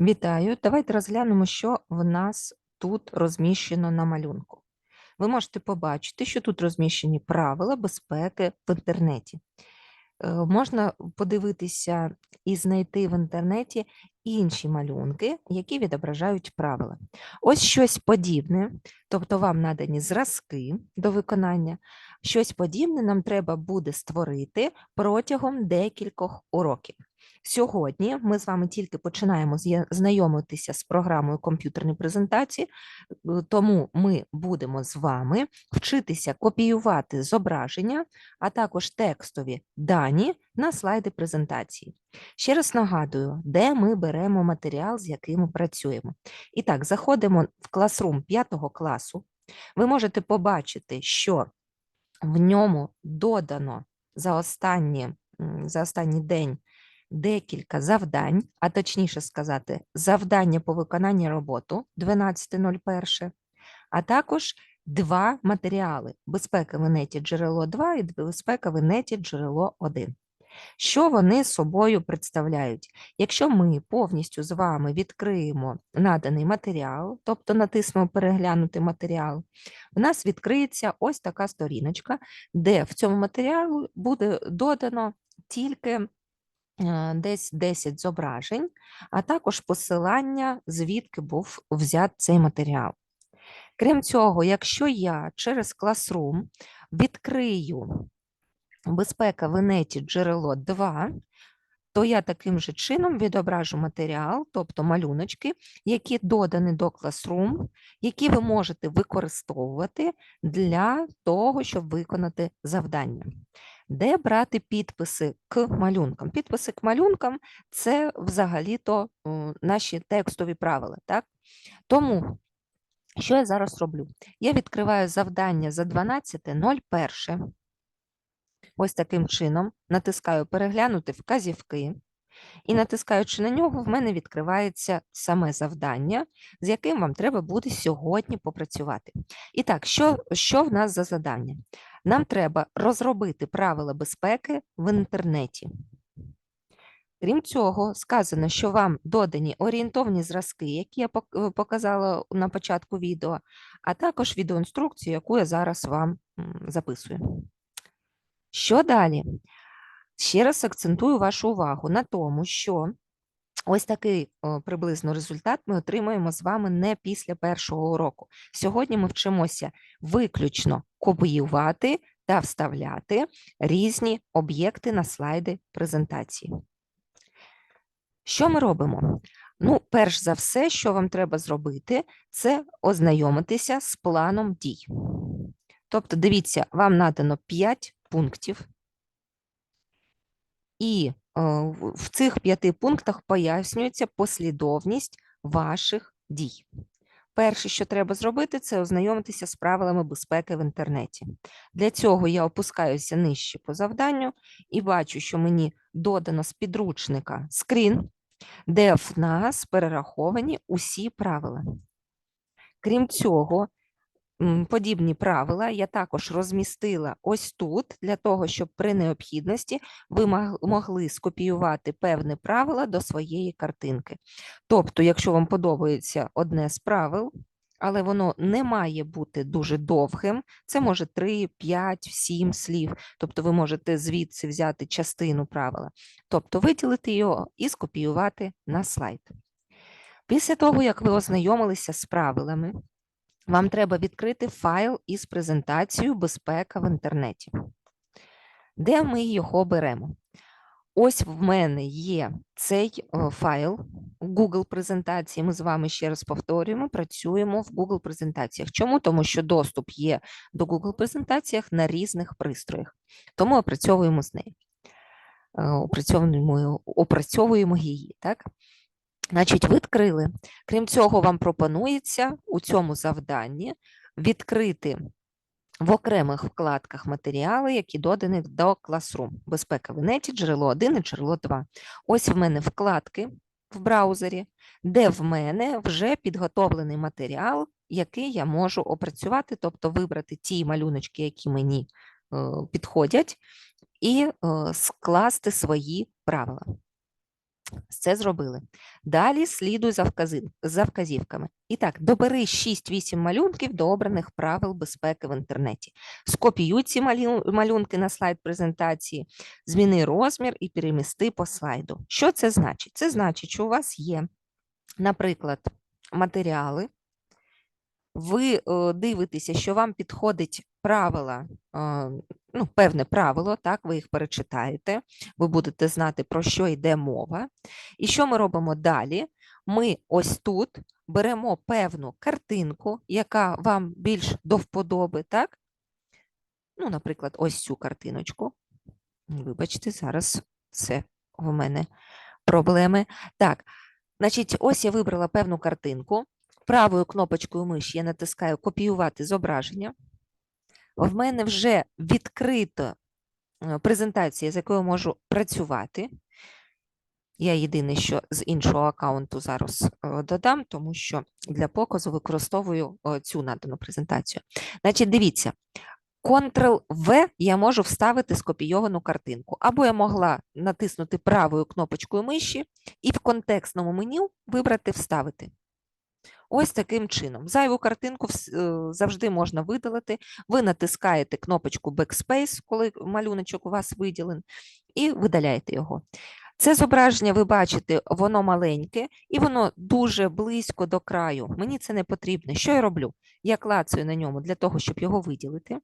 Вітаю! Давайте розглянемо, що в нас тут розміщено на малюнку. Ви можете побачити, що тут розміщені правила безпеки в інтернеті. Е, Можна подивитися і знайти в інтернеті інші малюнки, які відображають правила. Ось щось подібне, тобто вам надані зразки до виконання. Щось подібне нам треба буде створити протягом декількох уроків. Сьогодні ми з вами тільки починаємо знайомитися з програмою комп'ютерної презентації, е, тому ми будемо з вами вчитися копіювати зображення, а також текстові дані на слайди презентації. Ще раз нагадую, де ми беремо матеріал, з яким ми працюємо. І так, заходимо в Classroom 5 класу. Ви можете побачити, що в ньому додано за останні, за останній день декілька завдань, а точніше сказати, завдання по виконанні роботу 12.01, а також два матеріали: безпека в інеті джерело 2 і безпека в інеті джерело 1. Що вони собою представляють? Якщо ми повністю з вами відкриємо наданий матеріал, тобто натиснемо переглянути матеріал, в нас відкриється ось така сторіночка, де в цьому матеріалу буде додано тільки десь 10 зображень, а також посилання, звідки був взят цей матеріал. Крім цього, якщо я через Classroom відкрию безпека в інеті джерело 2, то я таким же чином відображу матеріал, тобто малюночки, які додані до Classroom, які ви можете використовувати для того, щоб виконати завдання. Де брати підписи к малюнкам? Підписи к малюнкам це взагалі-то наші текстові правила. Так? Тому, що я зараз роблю? Я відкриваю завдання за 12.01. Ось таким чином натискаю переглянути вказівки, і натискаючи на нього, в мене відкривається саме завдання, з яким вам треба буде сьогодні попрацювати. І так, що, що в нас за завдання? Нам треба розробити правила безпеки в інтернеті. Крім цього, сказано, що вам додані орієнтовні зразки, які я е, показала на початку відео, а також відеоінструкцію, яку я зараз вам записую. Що далі? Ще раз акцентую вашу увагу на тому, що ось такий о, приблизно результат ми отримаємо з вами не після першого уроку. Сьогодні ми вчимося виключно копіювати та вставляти різні об'єкти на слайди презентації. Що ми робимо? Ну, перш за все, що вам треба зробити, це ознайомитися з планом дій. Тобто, дивіться, вам надано 5 пунктів, і е, в цих п'яти пунктах пояснюється послідовність ваших дій. Перше, що треба зробити, це ознайомитися з правилами безпеки в інтернеті. Для цього я опускаюся нижче по завданню і бачу, що мені додано з підручника скрін, де в нас перераховані усі правила. Крім цього, подібні правила я також розмістила ось тут, для того, щоб при необхідності ви могли скопіювати певне правило до своєї картинки. Тобто, якщо вам подобається одне з правил, але воно не має бути дуже довгим, це може 3, 5, 7 слів. Тобто ви можете звідси взяти частину правила, тобто виділити його і скопіювати на слайд. Після того, як ви ознайомилися з правилами, вам треба відкрити файл із презентацією безпека в інтернеті. Де ми його беремо? Ось в мене є цей е, файл Google презентації. Ми з вами ще раз повторюємо, працюємо в Google презентаціях. Чому? Тому що доступ є до Google презентаціях на різних пристроях. Тому опрацьовуємо з нею. Е, Опрацьовуємо, опрацьовуємо її. Так? Значить, відкрили. Крім цього, вам пропонується у цьому завданні відкрити в окремих вкладках матеріали, які додані до Classroom. Безпека в інеті, джерело 1 і джерело 2. Ось в мене вкладки в браузері, де в мене вже підготовлений матеріал, який я можу опрацювати, тобто вибрати ті малюночки, які мені е, підходять, і е, скласти свої правила. Це зробили. Далі слідуй за, вкази- за вказівками. І так, добери 6-8 малюнків до обраних правил безпеки в інтернеті. Скопіюй ці малюнки на слайд презентації, зміни розмір і перемісти по слайду. Що це значить? Це значить, що у вас є, наприклад, матеріали. Ви е, дивитеся, що вам підходить правила, ну, певне правило, так, ви їх перечитаєте, ви будете знати, про що йде мова. І що ми робимо далі? Ми ось тут беремо певну картинку, яка вам більш до вподоби, так? Ну, наприклад, ось цю картиночку. Вибачте, зараз це в мене проблеми. Так, значить, ось я вибрала певну картинку. Правою кнопочкою миші я натискаю копіювати зображення. В мене вже відкрита е, презентація, з якою можу працювати. Я єдине, що з іншого аккаунту зараз е, додам, тому що для показу використовую е, цю надану презентацію. Значить, дивіться, Ctrl-V я можу вставити скопійовану картинку, або я могла натиснути правою кнопочкою миші і в контекстному меню вибрати Вставити. Ось таким чином. Зайву картинку е, завжди можна видалити. Ви натискаєте кнопочку Backspace, коли малюночок у вас виділен, і видаляєте його. Це зображення, ви бачите, воно маленьке і воно дуже близько до краю. Мені це не потрібно. Що я роблю? Я клацаю на ньому для того, щоб його виділити.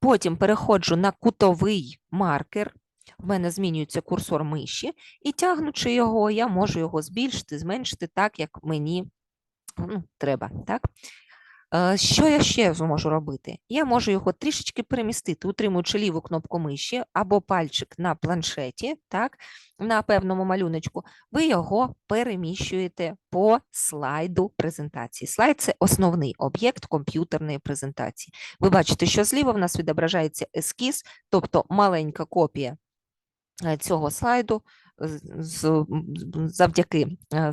Потім переходжу на кутовий маркер. В мене змінюється курсор миші, і тягнучи його, я можу його збільшити, зменшити так, як мені ну, треба. Так? Е, Що я ще зможу робити? Я можу його трішечки перемістити, утримуючи ліву кнопку миші або пальчик на планшеті, так, на певному малюночку, ви його переміщуєте по слайду презентації. Слайд це основний об'єкт комп'ютерної презентації. Ви бачите, що зліва в нас відображається ескіз, тобто маленька копія е, цього слайду. Завдяки е,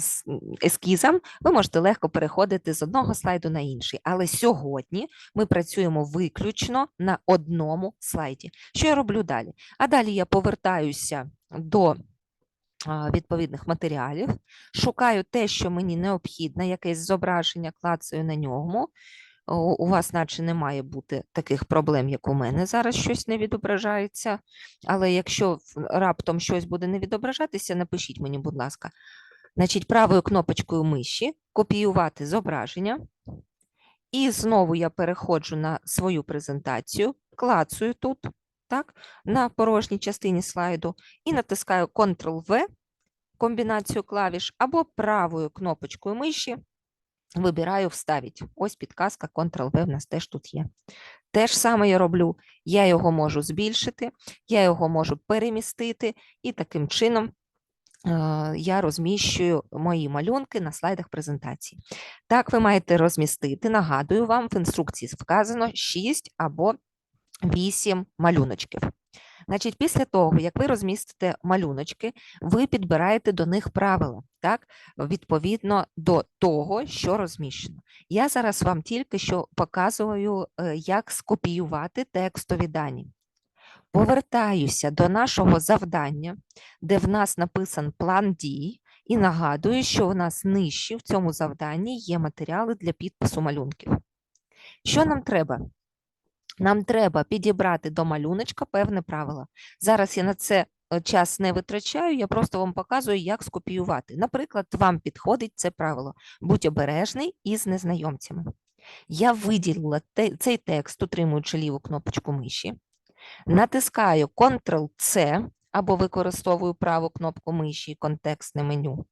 ескізам ви можете легко переходити з одного слайду на інший. Але сьогодні ми працюємо виключно на одному слайді. Що я роблю далі? А далі я повертаюся до відповідних матеріалів, шукаю те, що мені необхідне, якесь зображення, клацаю на ньому. У вас, наче, не має бути таких проблем, як у мене зараз щось не відображається. Але якщо раптом щось буде не відображатися, напишіть мені, будь ласка. Значить, правою кнопочкою миші копіювати зображення. І знову я переходжу на свою презентацію, клацаю тут, так, на порожній частині слайду, і натискаю Ctrl-V, комбінацію клавіш, або правою кнопочкою миші вибираю вставить. Ось підказка Ctrl-V в нас теж тут є. Те ж саме я роблю. Я його можу збільшити, я його можу перемістити, і таким чином е, я розміщую мої малюнки на слайдах презентації. Так, ви маєте розмістити, нагадую вам, в інструкції вказано 6 або 8 малюночків. Значить, після того, як ви розмістите малюночки, ви підбираєте до них правила, так, відповідно до того, що розміщено. Я зараз вам тільки що показую, е, як скопіювати текстові дані. Повертаюся до нашого завдання, де в нас написан план дій, і нагадую, що у нас нижче в цьому завданні є матеріали для підпису малюнків. Що нам треба? Нам треба підібрати до малюночка певне правило. Зараз я на це е, час не витрачаю, я просто вам показую, як скопіювати. Наприклад, вам підходить це правило. Будь обережний із незнайомцями. Я виділила цей текст, утримуючи ліву кнопочку миші, натискаю Ctrl-C або використовую праву кнопку миші контекстне меню.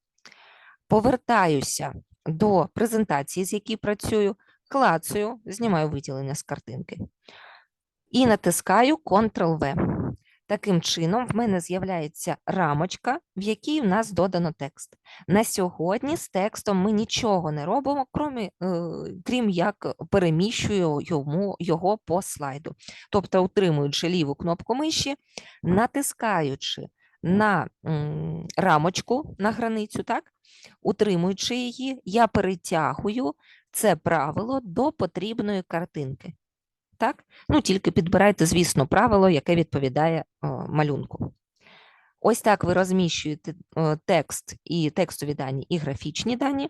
Повертаюся до презентації, з якій працюю, клацаю, знімаю виділення з картинки і натискаю Ctrl-V. Таким чином, в мене з'являється рамочка, в якій в нас додано текст. На сьогодні з текстом ми нічого не робимо, крім, крім як переміщую йому, його по слайду. Тобто, утримуючи ліву кнопку миші, натискаючи на рамочку, на границю, так, утримуючи її, я перетягую це правило до потрібної картинки. Так? Ну, тільки підбирайте, звісно, правило, яке відповідає о, малюнку. Ось так ви розміщуєте е, текст і текстові дані, і графічні дані.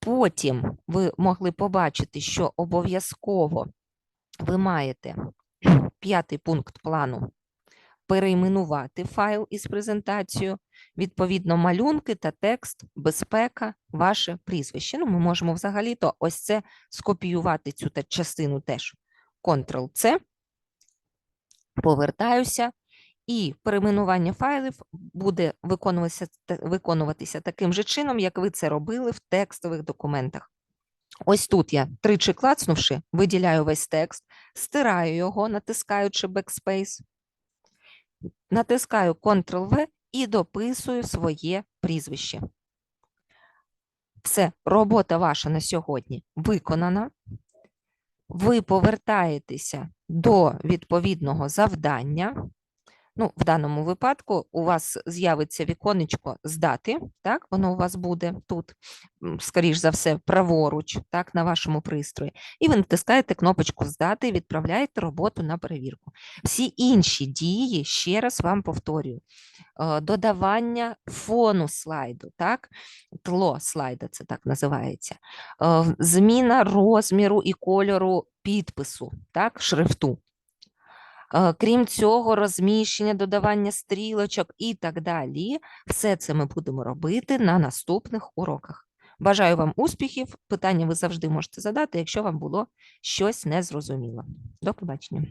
Потім ви могли побачити, що обов'язково ви маєте п'ятий пункт плану перейменувати файл із презентацією, відповідно, малюнки та текст, безпека, ваше прізвище. Ну, ми можемо взагалі-то ось це скопіювати цю частину теж. Ctrl-C, повертаюся, і перейменування файлів буде виконуватися, виконуватися таким же чином, як ви це робили в текстових документах. Ось тут я, тричі клацнувши, виділяю весь текст, стираю його, натискаючи Backspace, натискаю Ctrl-V і дописую своє прізвище. Все, робота ваша на сьогодні виконана. Ви повертаєтеся до відповідного завдання. Ну, в даному випадку у вас з'явиться віконечко здати, так, воно у вас буде тут, скоріш за все, праворуч, так, на вашому пристрої. І ви натискаєте кнопочку здати і відправляєте роботу на перевірку. Всі інші дії, ще раз вам повторюю, е, додавання фону слайду, так, тло слайда, це так називається, е, зміна розміру і кольору підпису, так, шрифту. Е, Крім цього, розміщення, додавання стрілочок і так далі. Все це ми будемо робити на наступних уроках. Бажаю вам успіхів. Питання ви завжди можете задати, якщо вам було щось незрозуміло. До побачення.